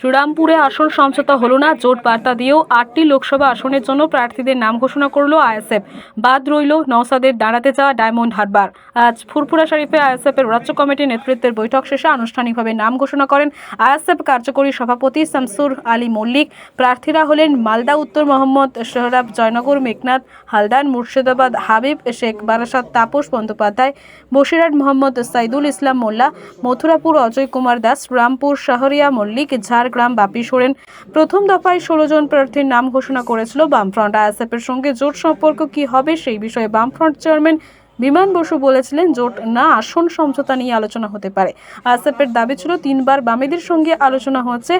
শ্রীরামপুরে আসন সমঝোতা হলো না। জোট বার্তা দিয়েও আটটি লোকসভা আসনের জন্য প্রার্থীদের নাম ঘোষণা করল আইএসএফ। বাদ রইল নওসাদের দাঁড়াতে যাওয়া ডায়মন্ড হারবার। আজ ফুরফুরা শরীফে আইএসএফ এর রাজ্য কমিটির নেতৃত্বের বৈঠক শেষে আনুষ্ঠানিকভাবে নাম ঘোষণা করেন আইএসএফ কার্যকরী সভাপতি শামসুর আলী মল্লিক। প্রার্থীরা হলেন মালদা উত্তর মোহাম্মদ সোহরাব জয়নগর মেঘনাথ হালদার, মুর্শিদাবাদ হাবিব, শেখ বারাসাত, তাপস বন্দ্যোপাধ্যায়, বসিরহাট মোহাম্মদ সাইদুল ইসলাম মোল্লা, মথুরাপুর অজয় কুমার দাস, রামপুর শাহরিয়া মল্লিক ঝাড়গ্রাম বাপি সোরেন প্রথম দফায় ষোলো জন প্রার্থীর নাম ঘোষণা করেছিল বামফ্রন্ট। আইএসএফের সঙ্গে জোট সম্পর্ক কি হবে সেই বিষয়ে বামফ্রন্ট চেয়ারম্যান বিমান বসু বলেছিলেন, জোট না আসন সমঝোতা নিয়ে আলোচনা হতে পারে। আইএসএফের দাবি ছিল, তিনবার বামেদের সঙ্গে আলোচনা হচ্ছে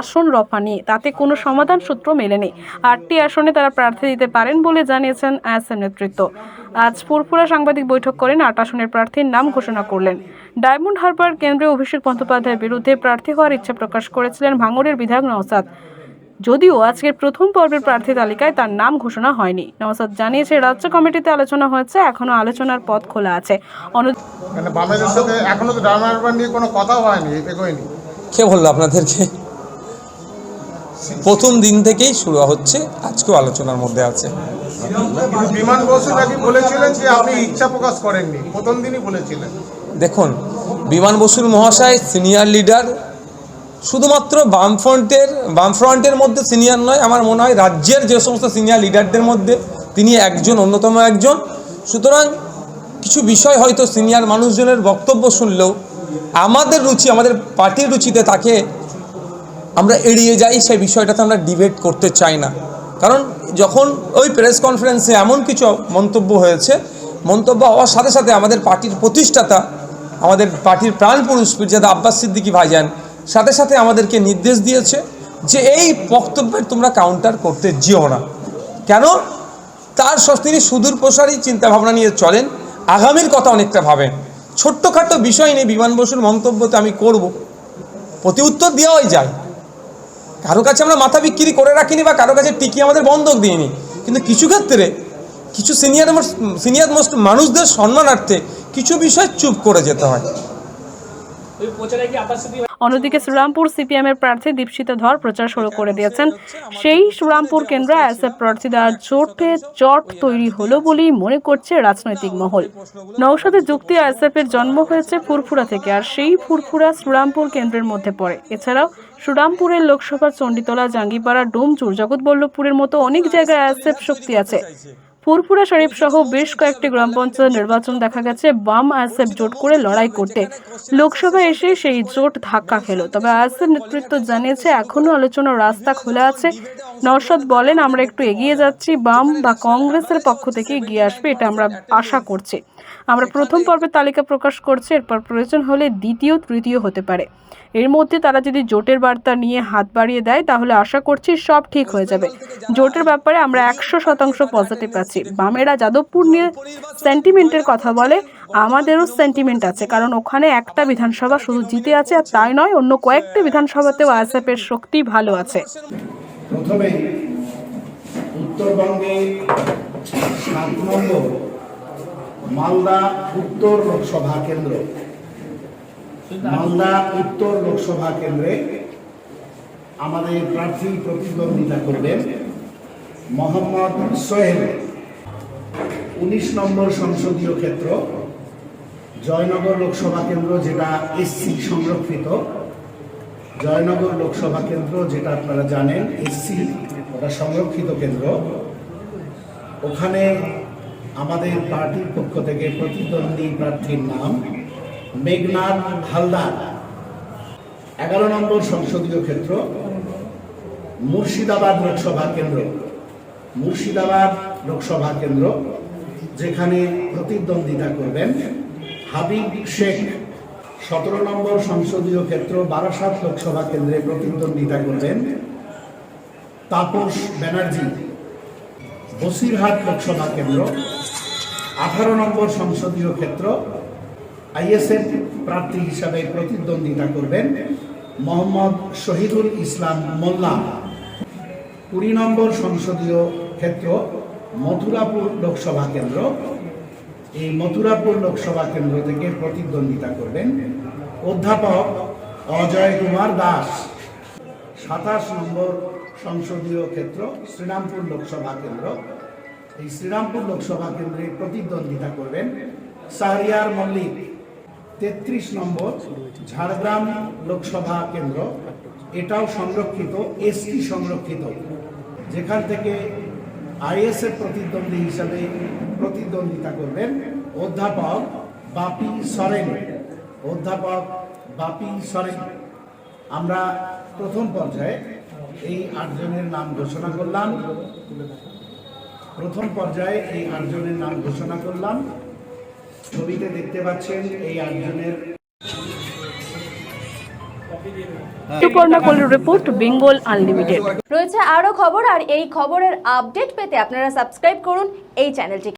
আসন রফা নিয়ে। তাতে কোনো সমাধান সূত্র মেলেনি। আটটি আসনে তারা প্রার্থী দিতে পারেন বলে জানিয়েছেন আইএসএফ নেতৃত্ব। আজ ফুরফুরা সাংবাদিক বৈঠক করেন আট আসনের প্রার্থীর নাম ঘোষণা করলেন। ডায়মন্ড হারবার কেন্দ্রে অভিষেক বন্দ্যোপাধ্যায়ের বিরুদ্ধে প্রার্থী হওয়ার ইচ্ছা প্রকাশ করেছিলেন ভাঙড়ের বিধায়ক নওসাদ। যদিও আজকের প্রথম পর্বের প্রার্থী তালিকায় তার নাম ঘোষণা হয়নি। নওসাদ জানিয়েছে রাজ্য কমিটিতে আলোচনা হয়েছে এখনও আলোচনার পথ খোলা আছে। মানে বামেদের সাথে এখনও তো নিয়ে কোনো কথাও হয়নি এগোয়নি। কে বলল আপনাদেরকে? প্রথম দিন থেকেই শুরু হচ্ছে আজকেও আলোচনার মধ্যে আছে। বিমান বসু নাকি বলেছিলেন যে আপনি ইচ্ছা প্রকাশ করেননি? প্রথম দিনই বলেছিলেন। দেখুন বিমান বসুর মহাশয় সিনিয়র লিডার শুধুমাত্র বামফ্রন্টের বামফ্রন্টের মধ্যে সিনিয়র নয় আমার মনে হয় রাজ্যের যে সমস্ত সিনিয়র লিডারদের মধ্যে তিনি একজন অন্যতম একজন। সুতরাং কিছু বিষয় হয়তো সিনিয়র মানুষজনের বক্তব্য শুনলেও আমাদের রুচি আমাদের পার্টির রুচিতে তাকে আমরা এড়িয়ে যাই, সেই বিষয়টাতে আমরা ডিবেট করতে চাই না। কারণ যখন ওই প্রেস কনফারেন্সে এমন কিছু মন্তব্য হয়েছে, মন্তব্য হওয়ার সাথে সাথে আমাদের পার্টির প্রতিষ্ঠাতা, আমাদের পার্টির প্রাণপুরুষ পীরজাদা আব্বাস সিদ্দিকী ভাইজান সাথে সাথে আমাদেরকে নির্দেশ দিয়েছে যে এই বক্তব্যের তোমরা কাউন্টার করতে যেও না। কেন? তার তিনি সুদূর প্রসারী চিন্তাভাবনা নিয়ে চলেন, আগামীর কথা অনেকটা ভাবেন। ছোট্টখাটো বিষয় নিয়ে বিমান বসুর মন্তব্যতে আমি করব। প্রতি উত্তর দেওয়াই যায়। কারও কাছে আমরা মাথা বিক্রি করে রাখিনি বা কারও কাছে টিকি আমাদের বন্ধক দিইনি। কিন্তু কিছু ক্ষেত্রে কিছু সিনিয়র সিনিয়র মোস্ট মানুষদের সম্মানার্থে কিছু বিষয় চুপ করে যেতে হয়। অন্যদিকে শ্রীরামপুর সিপিএম এর প্রার্থী দীপশিতা ধর প্রচার শুরু করে দিয়েছেন। সেই শ্রীরামপুর কেন্দ্র প্রার্থী দ্বারা জোটে জট তৈরি হলো বলেই মনে করছে রাজনৈতিক মহল। নৌসাদের যুক্তি আইএসএফ এর জন্ম হয়েছে ফুরফুরা থেকে আর সেই ফুরফুরা শ্রীরামপুর কেন্দ্রের মধ্যে পড়ে। এছাড়াও শ্রীরামপুরের লোকসভা চণ্ডীতলা, জাঙ্গিপাড়া, ডোমচুর, জগৎবল্লভপুরের মতো অনেক জায়গায় আইএসএফ শক্তি আছে। ফুরফুরা শরীফ সহ বেশ কয়েকটি গ্রাম পঞ্চায়েত নির্বাচন দেখা গেছে। বাম আইএসএফ জোট করে লড়াই করতে। লোকসভা এসে সেই জোট ধাক্কা খেল। তবে আইএসএফ নেতৃত্ব জানিয়েছে এখনও আলোচনার রাস্তা খোলা আছে। নরসদ বলেন, আমরা একটু এগিয়ে যাচ্ছি। বাম বা কংগ্রেসের পক্ষ থেকে এগিয়ে আসবে, এটা আমরা আশা করছি। আমরা প্রথম পর্বের তালিকা প্রকাশ করছি এরপর প্রয়োজন হলে দ্বিতীয় তৃতীয় হতে পারে। এর মধ্যে তারা যদি জোটের বার্তা নিয়ে হাত বাড়িয়ে দেয় তাহলে আশা করছি সব ঠিক হয়ে যাবে। জোটের ব্যাপারে আমরা একশো শতাংশ পজিটিভ আছি। বামেরা যাদবপুর নিয়ে সেন্টিমেন্টের কথা বলে আমাদেরও সেন্টিমেন্ট আছে কারণ ওখানে একটা বিধানসভা শুধু জিতে আছে আর তাই নয় অন্য কয়েকটি বিধানসভাতেও আইএসএফ এর শক্তি ভালো আছে। প্রথমে উত্তরবঙ্গে সাত নম্বর মালদা উত্তর লোকসভা কেন্দ্র। মালদা উত্তর লোকসভা কেন্দ্রে আমাদের প্রার্থী প্রতিদ্বন্দ্বিতা করবেন মোহাম্মদ সোহেল। উনিশ নম্বর সংসদীয় ক্ষেত্র, জয়নগর লোকসভা কেন্দ্র যেটা এসসি সংরক্ষিত। জয়নগর লোকসভা কেন্দ্র যেটা আপনারা জানেন এসসি ওটা সংরক্ষিত কেন্দ্র। ওখানে আমাদের পার্টির পক্ষ থেকে প্রতিদ্বন্দ্বী প্রার্থীর নাম মেঘনাথ হালদার। এগারো নম্বর সংসদীয় ক্ষেত্র, মুর্শিদাবাদ লোকসভা কেন্দ্র। মুর্শিদাবাদ লোকসভা কেন্দ্র, যেখানে প্রতিদ্বন্দ্বিতা করবেন হাবিব শেখ। সতেরো নম্বর সংসদীয় ক্ষেত্র, বারাসাত লোকসভা কেন্দ্রে প্রতিদ্বন্দ্বিতা করবেন তাপস ব্যানার্জি। বসিরহাট লোকসভা কেন্দ্র, আঠারো নম্বর সংসদীয় ক্ষেত্র, আইএসএফ প্রার্থী হিসাবে প্রতিদ্বন্দ্বিতা করবেন মোহাম্মদ শহীদুল ইসলাম মোল্লা। কুড়ি নম্বর সংসদীয় ক্ষেত্র, মথুরাপুর লোকসভা কেন্দ্র। এই মথুরাপুর লোকসভা কেন্দ্র থেকে প্রতিদ্বন্দ্বিতা করবেন অধ্যাপক অজয় কুমার দাস। সাতাশ নম্বর সংসদীয় ক্ষেত্র, শ্রীরামপুর লোকসভা কেন্দ্র। এই শ্রীরামপুর লোকসভা কেন্দ্রে প্রতিদ্বন্দ্বিতা করবেন শাহরিয়ার মল্লিক। তেত্রিশ নম্বর ঝাড়গ্রাম লোকসভা কেন্দ্র, এটাও সংরক্ষিত, এসটি সংরক্ষিত। যেখান থেকে আইএসএফ প্রতিদ্বন্দ্বী হিসাবে প্রতিদ্বন্দ্বিতা করবেন অধ্যাপক বাপি সরেন। অধ্যাপক বাপি সরেন। আমরা প্রথম পর্যায়ে এই আটজনের নাম ঘোষণা করলাম। প্রথম পর্যায়ে এই আটজনের নাম ঘোষণা করলাম। ছবিতে দেখতে পাচ্ছেন এই আটজনের রিপোর্ট বেঙ্গল আনলিমিটেড। রয়েছে আরও খবর আর এই খবরের আপডেট পেতে আপনারা সাবস্ক্রাইব করুন এই চ্যানেলটিকে।